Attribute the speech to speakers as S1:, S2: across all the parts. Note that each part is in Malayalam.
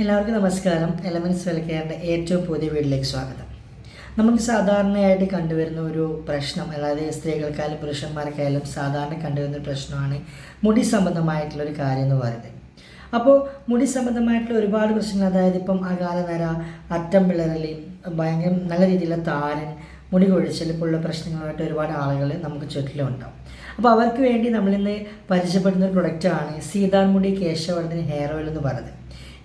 S1: എല്ലാവർക്കും നമസ്കാരം. എലമെൻസ് വെൽക്കെയറിന്റെ ഏറ്റവും പുതിയ വീട്ടിലേക്ക് സ്വാഗതം. നമുക്ക് സാധാരണയായിട്ട് കണ്ടുവരുന്ന ഒരു പ്രശ്നം അതായത് സ്ത്രീകൾക്കായാലും പുരുഷന്മാർക്കായാലും സാധാരണ കണ്ടുവരുന്ന പ്രശ്നമാണ് മുടി സംബന്ധമായിട്ടുള്ള ഒരു കാര്യം എന്ന് പറയുന്നത്. അപ്പോൾ മുടി സംബന്ധമായിട്ടുള്ള ഒരുപാട് പ്രശ്നങ്ങൾ അതായത് ഇപ്പം അകാല നര അറ്റം പിളറലി ഭയങ്കര നല്ല രീതിയിലുള്ള താരൻ മുടി കൊഴിച്ചൽ പോലുള്ള പ്രശ്നങ്ങളായിട്ട് ഒരുപാട് ആളുകൾ നമുക്ക് ചുറ്റിലുണ്ടാവും അപ്പോൾ അവർക്ക് വേണ്ടി നമ്മളിന്ന് പരിചയപ്പെടുന്ന ഒരു പ്രൊഡക്റ്റാണ് സീതാർമുടി കേശവർദ്ധന ഹെയർ ഓയിൽ എന്ന് പറയുന്നത്.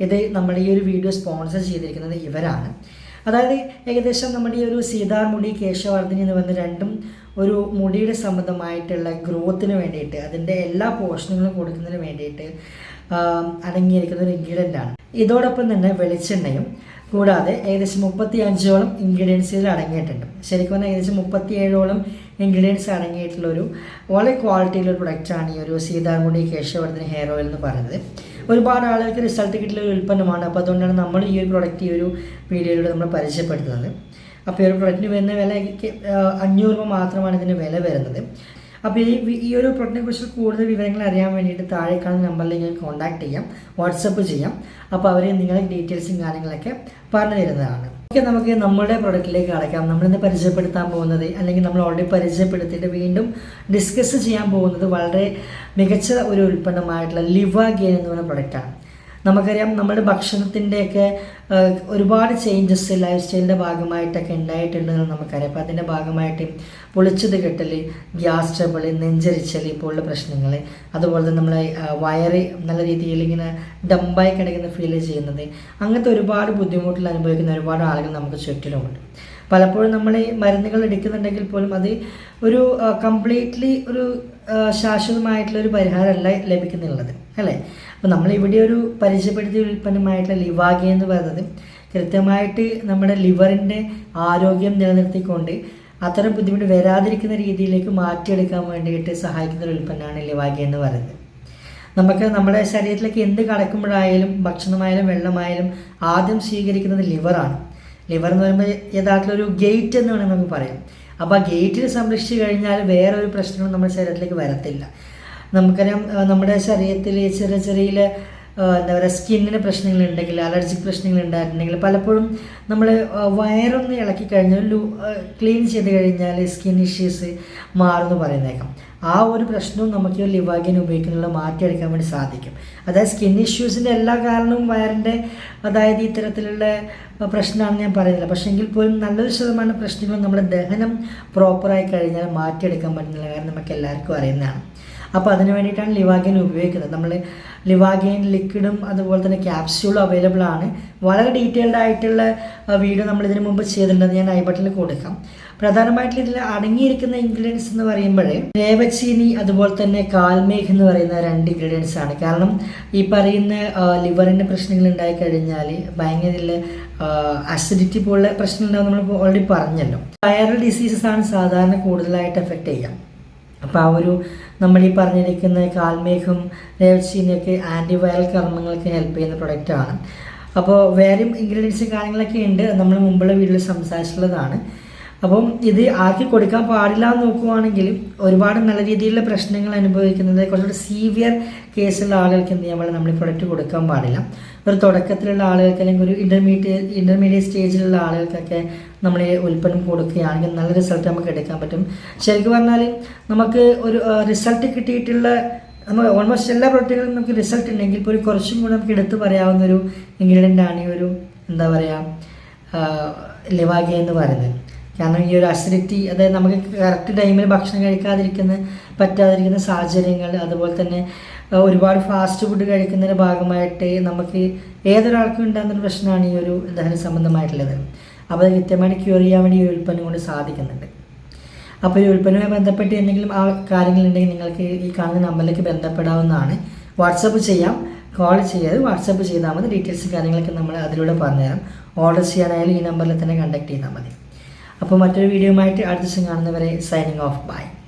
S1: ഇത് നമ്മുടെ ഈ ഒരു വീഡിയോ സ്പോൺസർ ചെയ്തിരിക്കുന്നത് ഇവരാണ്. അതായത് ഏകദേശം നമ്മുടെ ഈ ഒരു സീതാർമുടി കേശവർദ്ധനി എന്ന് പറയുന്ന രണ്ടും ഒരു മുടിയുടെ സംബന്ധമായിട്ടുള്ള ഗ്രോത്തിന് വേണ്ടിയിട്ട് അതിന്റെ എല്ലാ പോഷണങ്ങളും കൊടുക്കുന്നതിന് വേണ്ടിയിട്ട് അടങ്ങിയിരിക്കുന്ന ഒരു ഇൻഗ്രീഡിയന്റ് ആണ്. ഇതോടൊപ്പം തന്നെ വെളിച്ചെണ്ണയും കൂടാതെ ഏകദേശം മുപ്പത്തി അഞ്ചോളം ഇൻഗ്രീഡിയൻസ് ഇതിൽ അടങ്ങിയിട്ടുണ്ട്. ശരിക്കും പറഞ്ഞാൽ ഏകദേശം മുപ്പത്തി ഏഴോളം ഇൻഗ്രീഡിയൻസ് അടങ്ങിയിട്ടുള്ള ഒരു വളരെ ക്വാളിറ്റിയിലുള്ള പ്രൊഡക്റ്റാണ് ഈ ഒരു സീതാർമുടി കേശവർദ്ധന ഹെയർ ഓയിൽ എന്ന് പറയുന്നത്. ഒരുപാട് ആളുകൾക്ക് റിസൾട്ട് കിട്ടിയ ഒരു ഉൽപ്പന്നമാണ്. അപ്പോൾ അതുകൊണ്ടാണ് നമ്മൾ ഈ ഒരു പ്രൊഡക്റ്റ് ഈ ഒരു വീഡിയോയിലൂടെ നമ്മൾ പരിചയപ്പെടുത്തുന്നത്. അപ്പോൾ ഈ ഒരു പ്രൊഡക്റ്റിന് വരുന്ന വില അഞ്ഞൂറ് രൂപ മാത്രമാണ് ഇതിന് വില വരുന്നത്. അപ്പോൾ ഈ ഈ ഒരു പ്രൊഡക്റ്റിനെ കുറിച്ച് കൂടുതൽ വിവരങ്ങൾ അറിയാൻ വേണ്ടിയിട്ട് താഴെ കാണുന്ന നമ്പറിൽ നിങ്ങൾ കോൺടാക്ട് ചെയ്യാം. വാട്സപ്പ് ചെയ്യാം. അപ്പോൾ അവർ നിങ്ങളുടെ ഡീറ്റെയിൽസും കാര്യങ്ങളൊക്കെ പറഞ്ഞു തരുന്നതാണ് ഓക്കെ നമുക്ക് നമ്മുടെ പ്രൊഡക്റ്റിലേക്ക് കടക്കാം നമ്മളിന്ന് പരിചയപ്പെടുത്താൻ പോകുന്നത് അല്ലെങ്കിൽ നമ്മൾ ഓൾറെഡി പരിചയപ്പെടുത്തിയിട്ട് വീണ്ടും ഡിസ്കസ് ചെയ്യാൻ പോകുന്നത് വളരെ മികച്ച ഒരു ഉൽപ്പന്നമായിട്ടുള്ള ലിവ എന്ന് പറയുന്ന പ്രൊഡക്റ്റാണ് നമുക്കറിയാം നമ്മുടെ ഭക്ഷണത്തിന്റെയൊക്കെ ഒരുപാട് ചേഞ്ചസ് ലൈഫ് സ്റ്റൈലിന്റെ ഭാഗമായിട്ടൊക്കെ ഉണ്ടായിട്ടുണ്ടെന്ന് നമുക്കറിയാം. അപ്പോൾ അതിന്റെ ഭാഗമായിട്ട് പൊളിച്ചത് കെട്ടൽ ഗ്യാസ് ട്രബിൾ നെഞ്ചരിച്ചൽ പോലുള്ള പ്രശ്നങ്ങൾ അതുപോലെ തന്നെ നമ്മളെ വയറ് നല്ല രീതിയിൽ ഇങ്ങനെ ഡമ്പായി കിടക്കുന്ന ഫീൽ ചെയ്യുന്നത്. അങ്ങനത്തെ ഒരുപാട് ബുദ്ധിമുട്ടുകൾ അനുഭവിക്കുന്ന ഒരുപാട് ആളുകൾ നമുക്ക് ചുറ്റിലുമുണ്ട്. പലപ്പോഴും നമ്മൾ ഈ മരുന്നുകൾ എടുക്കുന്നുണ്ടെങ്കിൽ പോലും അത് ഒരു കംപ്ലീറ്റ്ലി ഒരു ശാശ്വതമായിട്ടുള്ള ഒരു പരിഹാരമല്ല ലഭിക്കുന്നുള്ളത്. അല്ലേ? അപ്പോൾ നമ്മൾ ഇവിടെ ഒരു പരിചയപ്പെടുത്തിയ ഉൽപ്പന്നമായിട്ടുള്ള ലിവാഗി എന്ന് പറയുന്നത് കൃത്യമായിട്ട് നമ്മുടെ ലിവറിന്റെ ആരോഗ്യം നിലനിർത്തിക്കൊണ്ട് അത്തരം ബുദ്ധിമുട്ട് വരാതിരിക്കുന്ന രീതിയിലേക്ക് മാറ്റിയെടുക്കാൻ വേണ്ടിയിട്ട് സഹായിക്കുന്ന ഒരു ഉൽപ്പന്നമാണ് ലിവാഗി എന്ന് പറയുന്നത്. നമുക്ക് നമ്മുടെ ശരീരത്തിലേക്ക് എന്ത് കടക്കുമ്പോഴായാലും ഭക്ഷണമായാലും വെള്ളമായാലും ആദ്യം സ്വീകരിക്കുന്നത് ലിവറാണ്. ലിവർ എന്ന് പറയുമ്പോൾ യഥാർത്ഥത്തിൽ ഒരു ഗേറ്റ് എന്ന് വേണമെങ്കിൽ നമുക്ക് പറയാം. അപ്പോൾ ആ ഗേറ്റിൽ സംരക്ഷിച്ച് കഴിഞ്ഞാൽ വേറെ ഒരു പ്രശ്നവും നമ്മുടെ ശരീരത്തിലേക്ക് വരത്തില്ല. നമുക്കറിയാം നമ്മുടെ ശരീരത്തിൽ ചെറിയ ചെറിയ എന്താ പറയുക സ്കിന്നിന് പ്രശ്നങ്ങളുണ്ടെങ്കിൽ അലർജിക് പ്രശ്നങ്ങൾ ഉണ്ടായിട്ടുണ്ടെങ്കിൽ പലപ്പോഴും നമ്മൾ വയറൊന്ന് ഇളക്കി കഴിഞ്ഞാൽ ലൂ ക്ലീൻ ചെയ്ത് കഴിഞ്ഞാൽ സ്കിൻ ഇഷ്യൂസ് മാറുമെന്ന് പറയുന്നേക്കാം. ആ ഒരു പ്രശ്നവും നമുക്ക് ലിവാഗിൻ ഉപയോഗിക്കുന്നതിലൂടെ മാറ്റിയെടുക്കാൻ വേണ്ടി സാധിക്കും. അതായത് സ്കിൻ ഇഷ്യൂസിന്റെ എല്ലാ കാരണവും വയറിന്റെ അതായത് ഇത്തരത്തിലുള്ള പ്രശ്നമാണെന്ന് ഞാൻ പറയുന്നില്ല. പക്ഷേ എങ്കിൽ പോലും നല്ലൊരു ശതമാനം പ്രശ്നങ്ങളും നമ്മുടെ ദഹനം പ്രോപ്പറായി കഴിഞ്ഞാൽ മാറ്റിയെടുക്കാൻ പറ്റുന്നില്ല. കാരണം നമുക്ക് എല്ലാവർക്കും അറിയുന്നതാണ്. അപ്പോൾ അതിന് വേണ്ടിയിട്ടാണ് ലിവാഗൈൻ ഉപയോഗിക്കുന്നത്. നമ്മൾ ലിവാഗൈൻ ലിക്വിഡും അതുപോലെ തന്നെ ക്യാപ്സ്യൂളും അവൈലബിൾ ആണ്. വളരെ ഡീറ്റെയിൽഡ് ആയിട്ടുള്ള വീഡിയോ നമ്മൾ ഇതിനു മുമ്പ് ചെയ്തിട്ടുണ്ട്. ഞാൻ ഐ ബട്ടണിൽ കൊടുക്കാം. പ്രധാനമായിട്ടും ഇതിൽ അടങ്ങിയിരിക്കുന്ന ഇൻഗ്രീഡിയൻസ് എന്ന് പറയുമ്പോൾ രേവച്ചീനി അതുപോലെ തന്നെ കാൽമേഘ് എന്ന് പറയുന്ന രണ്ട് ഇൻഗ്രീഡിയൻസ് ആണ്. കാരണം ഈ പറയുന്ന ലിവറിന്റെ പ്രശ്നങ്ങൾ ഉണ്ടായി കഴിഞ്ഞാൽ ഭയങ്കര അസിഡിറ്റി പോലുള്ള പ്രശ്നങ്ങൾ നമ്മൾ ഓൾറെഡി പറഞ്ഞല്ലോ. വൈറൽ ഡിസീസസ് ആണ് സാധാരണ കൂടുതലായിട്ട് എഫക്റ്റ് ചെയ്യാം. അപ്പോൾ ആ ഒരു നമ്മൾ ഈ പറഞ്ഞിരിക്കുന്ന കാൽമേഘം രേവച്ചീനിയൊക്കെ ആന്റിവൈറൽ കർമ്മങ്ങൾക്ക് ഹെൽപ്പ് ചെയ്യുന്ന പ്രൊഡക്റ്റാണ് അപ്പോൾ വേറെയും ഇൻഗ്രീഡിയൻസും കാര്യങ്ങളൊക്കെ ഉണ്ട്. നമ്മൾ മുമ്പുള്ള വീഡിയോയിൽ സംസാരിച്ചിട്ടുള്ളതാണ്. അപ്പം ഇത് ആക്കി കൊടുക്കാൻ പാടില്ല എന്ന് നോക്കുവാണെങ്കിൽ ഒരുപാട് നല്ല രീതിയിലുള്ള പ്രശ്നങ്ങൾ അനുഭവിക്കുന്നത് കുറച്ചുകൂടി സീവിയർ കേസുള്ള ആളുകൾക്ക് എന്ത് ചെയ്യാൻ പാടില്ല നമ്മൾ ഈ പ്രൊഡക്റ്റ് കൊടുക്കാൻ പാടില്ല. ഒരു തുടക്കത്തിലുള്ള ആളുകൾക്ക് അല്ലെങ്കിൽ ഒരു ഇന്റർമീഡിയറ്റ് ഇന്റർമീഡിയറ്റ് സ്റ്റേജിലുള്ള ആളുകൾക്കൊക്കെ നമ്മൾ ഈ ഉൽപ്പന്നം കൊടുക്കുകയാണെങ്കിൽ നല്ല റിസൾട്ട് നമുക്ക് എടുക്കാൻ പറ്റും. ശരിക്കും പറഞ്ഞാൽ നമുക്ക് ഒരു റിസൾട്ട് കിട്ടിയിട്ടുള്ള നമ്മൾ ഓൾമോസ്റ്റ് എല്ലാ പ്രൊഡക്റ്റുകളും നമുക്ക് റിസൾട്ട് ഉണ്ടെങ്കിൽ ഇപ്പോൾ ഒരു കുറച്ചും കൂടെ നമുക്ക് എടുത്തു പറയാവുന്ന ഒരു ഇൻഗ്രീഡിയന്റ് ആണ് ഈ ഒരു എന്താ പറയുക ലിവാഗി എന്ന് പറയുന്നത്. കാരണം ഈ ഒരു അസിഡിറ്റി അതായത് നമുക്ക് കറക്റ്റ് ടൈമിൽ ഭക്ഷണം കഴിക്കാതിരിക്കുന്ന പറ്റാതിരിക്കുന്ന സാഹചര്യങ്ങൾ അതുപോലെ തന്നെ ഒരുപാട് ഫാസ്റ്റ് ഫുഡ് കഴിക്കുന്നതിന്റെ ഭാഗമായിട്ട് നമുക്ക് ഏതൊരാൾക്കും ഉണ്ടാകുന്ന പ്രശ്നമാണ് ഈ ഒരു ദഹന സംബന്ധമായിട്ടുള്ളത്. അപ്പോൾ അത് കൃത്യമായിട്ട് ക്യൂർ ചെയ്യാൻ വേണ്ടി ഈ ഉൽപ്പന്നം കൊണ്ട് സാധിക്കുന്നുണ്ട്. അപ്പോൾ ഈ ഉൽപ്പന്നവുമായി ബന്ധപ്പെട്ട് എന്തെങ്കിലും ആ കാര്യങ്ങളുണ്ടെങ്കിൽ നിങ്ങൾക്ക് ഈ കാണുന്ന നമ്പറിലേക്ക് ബന്ധപ്പെടാവുന്നതാണ്. വാട്സപ്പ് ചെയ്യാം. കോൾ ചെയ്യാതെ വാട്സപ്പ് ചെയ്താൽ മതി. ഡീറ്റെയിൽസ് കാര്യങ്ങളൊക്കെ നമ്മൾ അതിലൂടെ പറഞ്ഞുതരാം. ഓർഡർ ചെയ്യാനായാലും ഈ നമ്പറിൽ തന്നെ കണ്ടക്ട് ചെയ്താൽ മതി. അപ്പോൾ മറ്റൊരു വീഡിയോയുമായിട്ട് അടുത്ത ദിവസം കാണുന്നവരെ സൈനിങ് ഓഫ് ബൈ